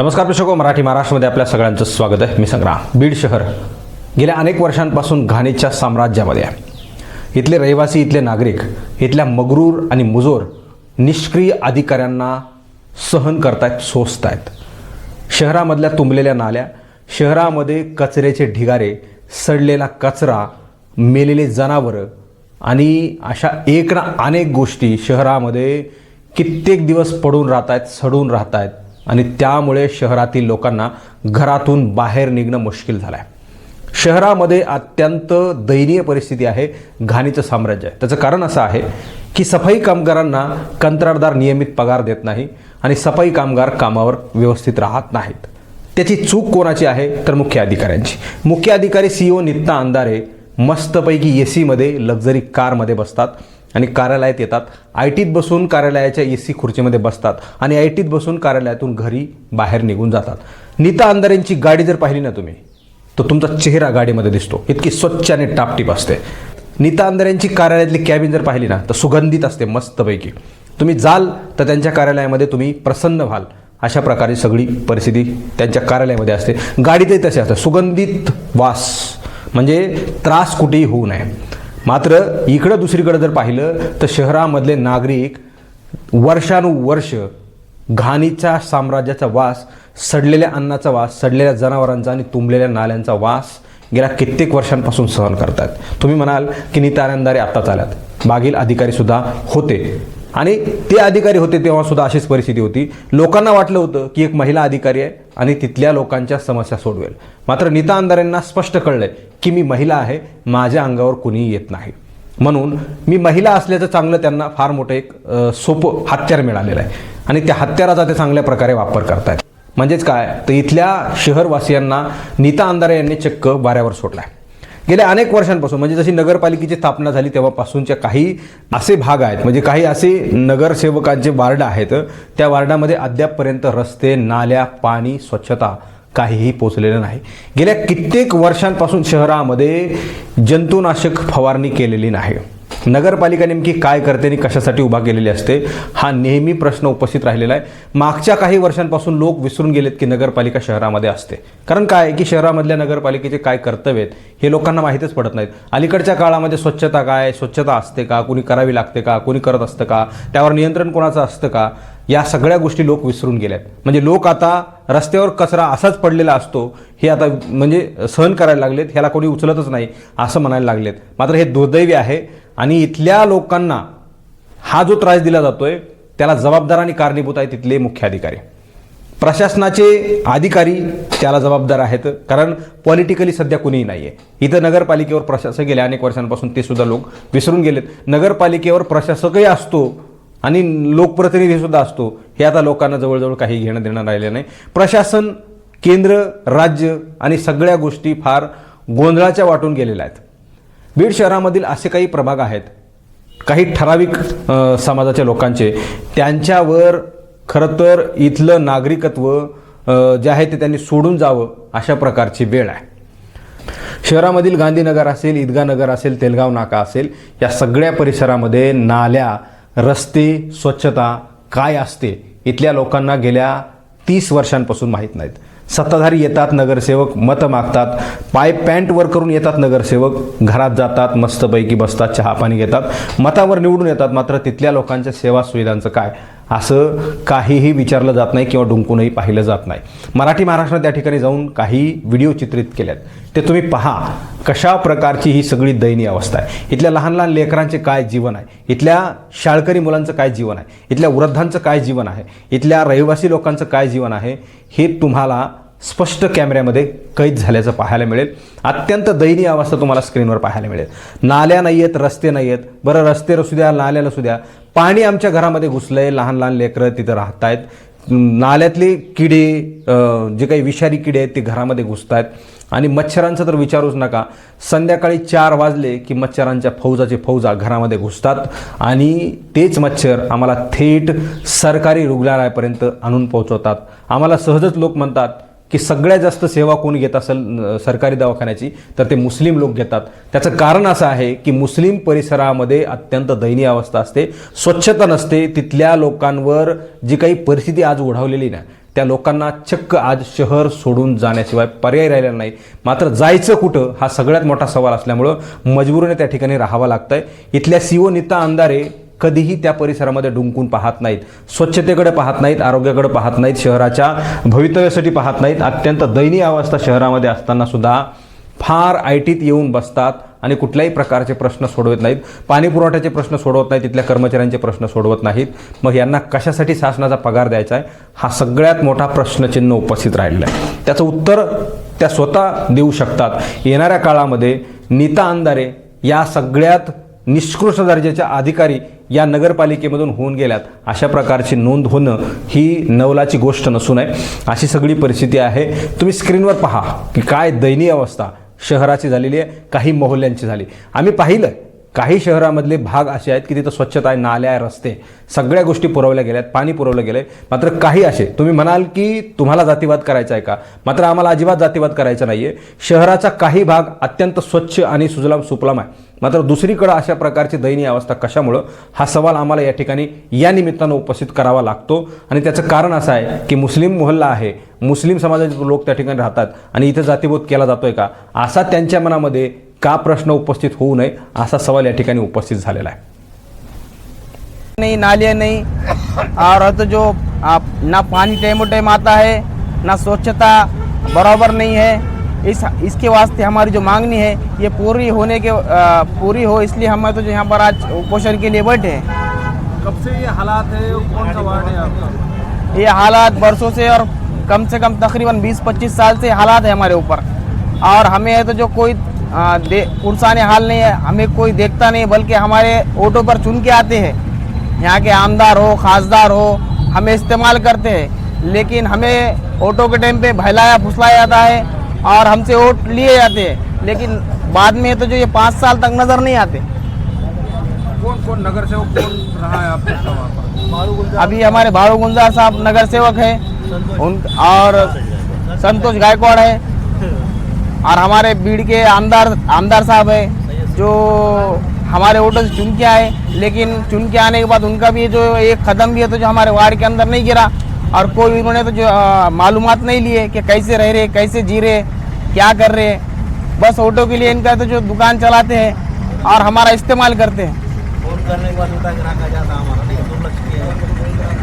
नमस्कार प्रेक्षको मराठी महाराष्ट्रामध्ये आपल्या सगळ्यांचं स्वागत आहे. मी संग्राम. बीड शहर गेल्या अनेक वर्षांपासून घाणीच्या साम्राज्यामध्ये आहे. इथले रहिवासी इथले नागरिक इथल्या मगरूर आणि मुजोर निष्क्रिय अधिकाऱ्यांना सहन करतायत सोसतायत. शहरामधल्या तुंबलेल्या नाल्या शहरामध्ये कचऱ्याचे ढिगारे सडलेला कचरा मेलेले जनावरं आणि अशा एक ना अनेक गोष्टी शहरामध्ये कित्येक दिवस पडून राहत आहेत सडून राहत आहेत आणि त्यामुळे शहरातील लोकांना घरातून बाहेर निघणं मुश्किल झालं आहे शहरामध्ये अत्यंत दयनीय परिस्थिती आहे घाणीचं साम्राज्य आहे. त्याचं कारण असं आहे की सफाई कामगारांना कंत्राटदार नियमित पगार देत नाही आणि सफाई कामगार कामावर व्यवस्थित राहत नाहीत. त्याची चूक कोणाची आहे? तर मुख्य अधिकाऱ्यांची. मुख्य अधिकारी सी ओ नित्ता अंधारे मस्तपैकी ए सीमध्ये लक्झरी कारमध्ये बसतात. आणि कार्यालयात येतात. आय टीत बसून कार्यालयाच्या ए सी खुर्चीमध्ये बसतात आणि आय टीत बसून कार्यालयातून घरी बाहेर निघून जातात. नीता अंधारेंची गाडी जर पाहिली ना तुम्ही तर तुमचा चेहरा गाडीमध्ये दिसतो. इतकी स्वच्छ आणि टापटीप असते. नीता अंधारेंची कार्यालयातली कॅबिन जर पाहिली ना तर सुगंधित असते मस्तपैकी. तुम्ही जाल तर त्यांच्या कार्यालयामध्ये तुम्ही प्रसन्न व्हाल. अशा प्रकारे सगळी परिस्थिती त्यांच्या कार्यालयामध्ये असते. गाडीतही तसे असते. सुगंधित वास. म्हणजे त्रास कुठेही होऊ नये. मात्र इकडं दुसरीकडे जर पाहिलं तर शहरामधले नागरिक वर्षानुवर्ष घाणीच्या साम्राज्याचा वास सडलेल्या अन्नाचा वास सडलेल्या जनावरांचा आणि तुंबलेल्या नाल्यांचा वास गेल्या कित्येक वर्षांपासून सहन करतात. तुम्ही म्हणाल की नीतानंदारे आत्ताच आल्यात. मागील अधिकारीसुद्धा होते. आणि ते अधिकारी होते तेव्हा सुद्धा अशीच परिस्थिती होती. लोकांना वाटलं होतं की एक महिला अधिकारी आहे आणि तिथल्या लोकांच्या समस्या सोडवेल. मात्र नीता अंधारेंना स्पष्ट कळलंय की मी महिला आहे माझ्या अंगावर कुणीही येत नाही. म्हणून मी महिला असल्याचं चांगलं त्यांना फार मोठं एक सोपं हत्यार मिळालेलं आहे. आणि त्या हत्याराचा ते चांगल्या प्रकारे वापर करतायत. म्हणजेच काय? तर इथल्या शहरवासियांना नीता अंधारे यांनी चक्क वाऱ्यावर सोडला आहे गेल्या अनेक वर्षांपासून म्हणजे जशी नगरपालिकेची स्थापना झाली तेव्हापासूनच्या काही असे भाग आहेत म्हणजे काही असे नगरसेवकांचे वार्ड आहेत त्या वार्डामध्ये अद्यापपर्यंत रस्ते नाल्या पाणी स्वच्छता काहीही पोचलेलं नाही. गेल्या कित्येक वर्षांपासून शहरामध्ये जंतुनाशक फवारणी केलेली नाही. नगरपालिका नेमकी काय करते आणि कशासाठी उभा केलेली असते हा नेहमी प्रश्न उपस्थित राहिलेला आहे. मागच्या काही वर्षांपासून लोक विसरून गेलेत की नगरपालिका शहरामध्ये असते. कारण काय आहे की शहरामधल्या नगरपालिकेचे काय कर्तव्य आहेत हे लोकांना माहीतच पडत नाहीत. अलीकडच्या काळामध्ये स्वच्छता काय स्वच्छता असते का कुणी करावी लागते का कुणी करत असतं का त्यावर नियंत्रण कोणाचं असतं का या सगळ्या गोष्टी लोक विसरून गेल्यात म्हणजे लोक आता रस्त्यावर कचरा असाच पडलेला असतो हे आता म्हणजे सहन करायला लागलेत ह्याला कोणी उचलतच नाही असं म्हणायला लागलेत. मात्र हे दुर्दैवी आहे. आणि इथल्या लोकांना हा जो त्रास दिला जातोय त्याला जबाबदार आणि कारणीभूत आहे तिथले मुख्य अधिकारी. प्रशासनाचे अधिकारी त्याला जबाबदार आहेत कारण पॉलिटिकली सध्या कुणीही नाही आहे इथं नगरपालिकेवर प्रशासक गेल्या अनेक वर्षांपासून ते सुद्धा लोक विसरून गेलेत. नगरपालिकेवर प्रशासकही असतो आणि लोकप्रतिनिधीसुद्धा असतो. हे आता लोकांना जवळजवळ काही घेणं देणं राहिलं नाही. प्रशासन केंद्र राज्य आणि सगळ्या गोष्टी फार गोंधळाच्या वाटून गेलेल्या आहेत. बीड शहरामधील असे काही प्रभाग आहेत. काही ठराविक समाजाच्या लोकांचे. त्यांच्यावर खरं तर इथलं नागरिकत्व जे आहे ते त्यांनी सोडून जावं अशा प्रकारची वेळ आहे. शहरामधील गांधीनगर असेल ईदगानगर असेल तेलगाव नाका असेल या सगळ्या परिसरामध्ये नाल्या रस्ते स्वच्छता काय असते इथल्या लोकांना गेल्या तीस वर्षांपासून माहीत नाहीत. सत्ताधारी येतात नगरसेवक मतं मागतात पाय पॅन्टवर करून येतात नगरसेवक घरात जातात मस्तपैकी बसतात चहा पाणी घेतात मतावर निवडून येतात मात्र तिथल्या लोकांच्या सेवा सुविधांचं काय? असं काहीही विचारलं जात नाही किंवा डुंकूनही पाहिलं जात नाही. मराठी महाराष्ट्रात त्या ठिकाणी जाऊन काही व्हिडिओ चित्रित केल्यात. ते तुम्ही पहा कशा प्रकारची ही सगळी दयनीय अवस्था आहे. इथल्या लहान लहान लेकरांचे काय जीवन आहे? इथल्या शाळकरी मुलांचं काय जीवन आहे? इथल्या वृद्धांचं काय जीवन आहे? इथल्या रहिवासी लोकांचं काय जीवन आहे? हे तुम्हाला स्पष्ट कॅमेऱ्यामध्ये कैद झाल्याचं पाहायला मिळेल. अत्यंत दयनीय अवस्था तुम्हाला स्क्रीनवर पाहायला मिळेल. नाल्या नाही आहेत रस्ते नाही आहेत बरं रस्ते असू द्या नाल्याला असू द्या. पाणी आमच्या घरामध्ये घुसलं आहे लहान लहान लेकरं तिथं राहत आहेत नाल्यातले किडे जे काही विषारी किडे आहेत ते घरामध्ये घुसत आहेत आणि मच्छरांचं तर विचारूच नका. संध्याकाळी चार वाजले की मच्छरांच्या फौजाचे फौजा घरामध्ये घुसतात. आणि तेच मच्छर आम्हाला थेट सरकारी रुग्णालयापर्यंत आणून पोहोचवतात. आम्हाला सहजच लोक म्हणतात की सगळ्यात जास्त सेवा कोण घेत असेल सरकारी दवाखान्याची तर ते मुस्लिम लोक घेतात. त्याचं कारण असं आहे की मुस्लिम परिसरामध्ये अत्यंत दयनीय अवस्था असते स्वच्छता नसते तिथल्या लोकांवर जी काही परिस्थिती आज ओढावलेली ना त्या लोकांना चक्क आज शहर सोडून जाण्याशिवाय पर्याय राहिलेला नाही. मात्र जायचं कुठं हा सगळ्यात मोठा सवाल असल्यामुळं मजबूरीने त्या ठिकाणी राहावं लागतंय. इथल्या सीओ नीता अंधारे कधीही त्या परिसरामध्ये डुंकून पाहत नाहीत. स्वच्छतेकडे पाहत नाहीत आरोग्याकडे पाहत नाहीत शहराच्या भवितव्यासाठी पाहत नाहीत. अत्यंत दयनीय अवस्था शहरामध्ये असताना सुद्धा फार आय टीत येऊन बसतात आणि कुठल्याही प्रकारचे प्रश्न सोडवत नाहीत. पाणी पुरवठ्याचे प्रश्न सोडवत नाहीत तिथल्या कर्मचाऱ्यांचे प्रश्न सोडवत नाहीत. मग यांना कशासाठी शासनाचा पगार द्यायचा आहे? हा सगळ्यात मोठा प्रश्नचिन्ह उपस्थित राहिलेला आहे. त्याचं उत्तर त्या स्वतः देऊ शकतात. येणाऱ्या काळामध्ये नीता अंधारे या सगळ्यात निष्कृष्ट दर्जाच्या अधिकारी या नगरपालिकेमधून होऊन गेल्यात. अशा प्रकारची नोंद होणं ही नवलाची गोष्ट नसून आहे. अशी सगळी परिस्थिती आहे. तुम्ही स्क्रीनवर पहा की काय दयनीय अवस्था शहराची झालेली आहे काही मोहल्ल्यांची झाली. आम्ही पाहिलं काही शहरामधले भाग असे आहेत की तिथं स्वच्छता आहे नाल्या आहे रस्ते सगळ्या गोष्टी पुरवल्या गेल्या आहेत पाणी पुरवलं गेलं आहे मात्र काही असे तुम्ही म्हणाल की तुम्हाला जातीवाद करायचा आहे का? मात्र आम्हाला अजिबात जातीवाद करायचा नाही आहे शहराचा काही भाग अत्यंत स्वच्छ आणि सुजलाम सुपलाम आहे. मात्र दुसरीकडं अशा प्रकारची दयनीय अवस्था कशामुळं? हा सवाल आम्हाला या ठिकाणी या निमित्तानं उपस्थित करावा लागतो. आणि त्याचं कारण असं आहे की मुस्लिम मोहल्ला आहे. मुस्लिम समाजाचे लोक त्या ठिकाणी राहतात. आणि इथं जातीभूत केला जातोय का? असा त्यांच्या मनामध्ये का प्रश्न उपस्थित होऊ नये असा सवाल या ठिकाणी उपस्थित झालेला आहे. नहीं नालियाँ नहीं। और तो जो आप ना पानी टाइम टाइम आता है ना स्वच्छता बराबर नहीं है। इस इसके वास्ते हमारी जो मांगनी है ये पूरी होने के अ, पूरी हो इसलिए हम तो जो यहाँ पर आज उपोषण के लिए बैठे हैं। कब से ये हालात है कौन सा वार्ड है आपका? ये हालात बरसों से और कम से कम तकरीबन 20-25 साल से हालात है हमारे ऊपर। और हमें है तो जो कोई पुरसाने हाल नहीं है हमें कोई देखता नहीं बल्कि हमारे ऑटो पर चुन के आते हैं। यहाँ के आमदार हो खासदार हो हमें इस्तेमाल करते हैं लेकिन हमें ऑटो के टाइम पे बहलाया फुसलाया जाता है और हमसे वोट लिए जाते हैं। लेकिन बाद में तो जो ये पाँच साल तक नज़र नहीं आते। कौन कौन नगर सेवक कौन रहा है आपका अभी हमारे भारू गुंजार साहब नगर सेवक हैं। उन और संतोष गायकवाड़ है। और हमारे बीड़ के आमदार आमदार साहब है, जो हमारे से चुन के आए, लेकिन चुन के आने के बाद उनका भी जो एक कदम भी है तो जो हमारे वार्ड के अंदर नहीं गिरा, और कोई उन्होंने तो जो मालूम नहीं लिए कि कैसे रह रहे, कैसे जी रहे, क्या कर रहे, बस ऑटो के लिए इनका तो जो दुकान चलाते हैं और हमारा इस्तेमाल करते हैं। करने के बाद उठा के रखा जाता हमारा है।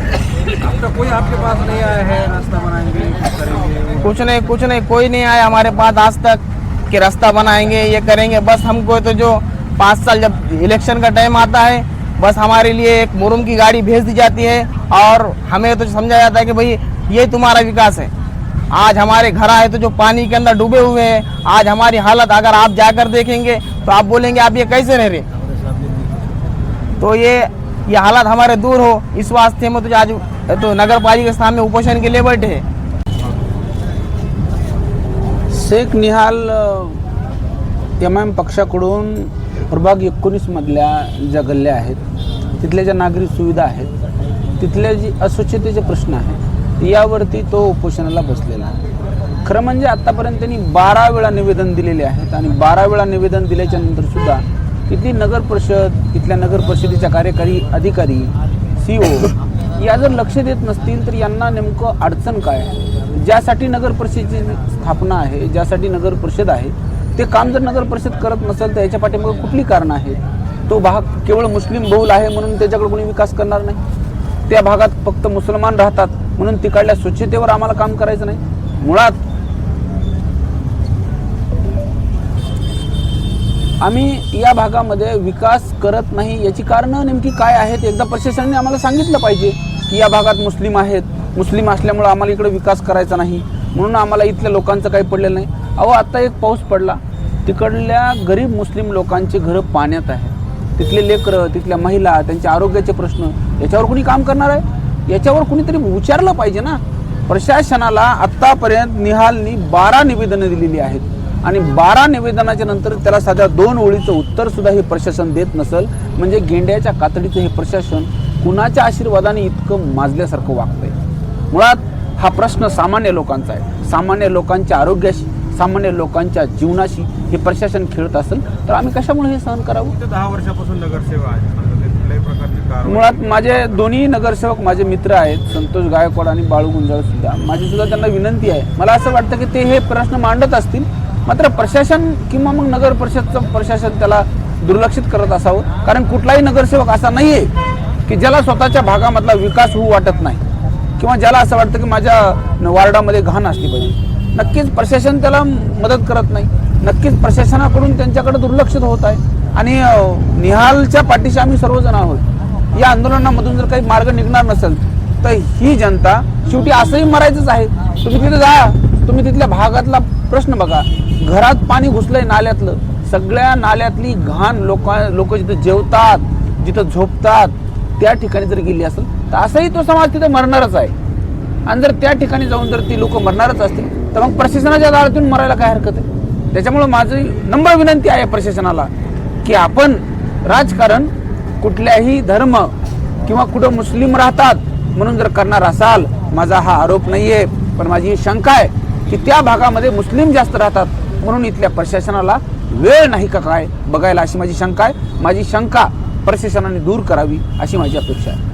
अब तक कोई आपके पास नहीं आया है, रास्ता बनाएँगे करेंगे? कुछ नहीं कुछ नहीं, कोई नहीं आया हमारे पास आज तक कि रास्ता बनाएँगे, ये करेंगे। बस हमको तो जो पाँच साल जब इलेक्शन का टाइम आता है, बस हमारे लिए एक मुरुम की गाड़ी भेज दी जाती है और हमें तो समझा जाता है कि भाई, ये तुम्हारा विकास है। आज हमारे घर आए तो जो पानी के अंदर डूबे हुए हैं, आज हमारी हालत अगर आप जाकर देखेंगे तो आप बोलेंगे, आप ये कैसे रह रहे? तो ये ये हालात हमारे दूर हो इस वास्ते में तो आज तो नगर पालिका सामने उपोषण के लिए बैठे हैं। शेख निहाल एम एम पक्षाकडून प्रभाग एकोणीसमधल्या ज्या गल्ल्या आहेत तिथल्या ज्या नागरी सुविधा आहेत तिथल्या जी अस्वच्छतेचे प्रश्न आहेत यावरती तो उपोषणाला बसलेला आहे. खरं म्हणजे आत्तापर्यंत त्यांनी बारा वेळा निवेदन दिलेले आहेत आणि बारा वेळा निवेदन दिल्याच्या नंतर सुद्धा इथली नगर परिषद इथल्या नगर परिषदेच्या कार्यकारी अधिकारी सी ओ या जर लक्ष देत नसतील तर यांना नेमकं अडचण काय? ज्यासाठी नगर परिषदेची स्थापना आहे ज्यासाठी नगर परिषद आहे ते काम जर नगर परिषद करत नसेल तर याच्या पाठीमागे कुठली कारणं आहेत? तो भाग केवळ मुस्लिम बहुल आहे म्हणून त्याच्याकडे कोणी विकास करणार नाही? त्या भागात फक्त मुसलमान राहतात म्हणून तिकडल्या स्वच्छतेवर आम्हाला काम करायचं नाही? मुळात आम्ही या भागामध्ये विकास करत नाही याची कारणं नेमकी काय आहेत एकदा प्रशासनाने आम्हाला सांगितलं पाहिजे की या भागात मुस्लिम आहेत. मुस्लिम असल्यामुळं आम्हाला इकडे विकास करायचा नाही. म्हणून आम्हाला इथल्या लोकांचं काही पडलेलं नाही. अहो आत्ता एक पाऊस पडला. तिकडल्या गरीब मुस्लिम लोकांचे घरं पाण्यात आहे तिथले लेकरं तिथल्या महिला त्यांचे आरोग्याचे प्रश्न याच्यावर कुणी काम करणार आहे? याच्यावर कुणीतरी विचारलं पाहिजे ना? प्रशासनाला आत्तापर्यंत निहालनी बारा निवेदनं दिलेली आहेत. आणि बारा निवेदनाच्या नंतर त्याला साध्या दोन ओळीचं उत्तर सुद्धा हे प्रशासन देत नसल. म्हणजे गेंड्याच्या कातडीचं हे प्रशासन कुणाच्या आशीर्वादाने इतकं माजल्यासारखं वागतंय? मुळात हा प्रश्न सामान्य लोकांचा आहे. सामान्य लोकांच्या आरोग्याशी सामान्य लोकांच्या जीवनाशी हे प्रशासन खेळत असेल तर आम्ही कशामुळे हे सहन करावं? दहा वर्षापासून नगरसेवा आहे कुठल्याही प्रकारची कारवाई मुळात माझे दोन्ही नगरसेवक माझे मित्र आहेत संतोष गायकवाड आणि बाळू गुंजाळ सुद्धा. माझी सुद्धा त्यांना विनंती आहे. मला असं वाटतं की ते हे प्रश्न मांडत असतील मात्र प्रशासन किंवा मग नगर परिषदचं प्रशासन त्याला दुर्लक्षित करत असावं. कारण कुठलाही नगरसेवक असा नाही आहे की ज्याला स्वतःच्या भागामधला विकास होऊ वाटत नाही किंवा ज्याला असं वाटतं की माझ्या वार्डामध्ये घाण असली पाहिजे. नक्कीच प्रशासन त्याला मदत करत नाही. नक्कीच प्रशासनाकडून त्यांच्याकडे दुर्लक्षित होत आहे. आणि निहालच्या पाठीशी आम्ही सर्वजण आहोत. या आंदोलनामधून जर काही मार्ग निघणार नसेल तर ही जनता शेवटी असंही मरायचंच आहे. तुम्ही तिथे जा तुम्ही तिथल्या भागातला प्रश्न बघा. घरात पाणी घुसलंय नाल्यातलं. सगळ्या नाल्यातली घाण लोक लोक जिथं जेवतात जिथं झोपतात त्या ठिकाणी जर गेली असेल तर असंही तो समाज तिथे मरणारच आहे. आणि जर त्या ठिकाणी जाऊन जर ती लोक मरणारच असतील तर मग प्रशासनाच्या दारातून मरायला काय हरकत आहे? त्याच्यामुळे माझी नंबर विनंती आहे प्रशासनाला. की आपण राजकारण कुठल्याही धर्म किंवा कुठं मुस्लिम राहतात म्हणून जर करणार असाल माझा हा आरोप नाहीये पण माझी ही शंका आहे की त्या भागामध्ये मुस्लिम जास्त राहतात म्हणून इथल्या प्रशासनाला वेळ नाही का काय? बघायला अशी माझी शंका आहे. माझी शंका प्रशासनाने दूर करावी अशी माझी अपेक्षा आहे.